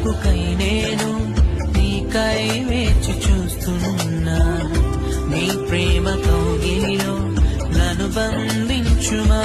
మార్పుకై నేను నీకై వేచి చూస్తున్నా. నీ ప్రేమతో గీలో నన్ను బంధించుమా?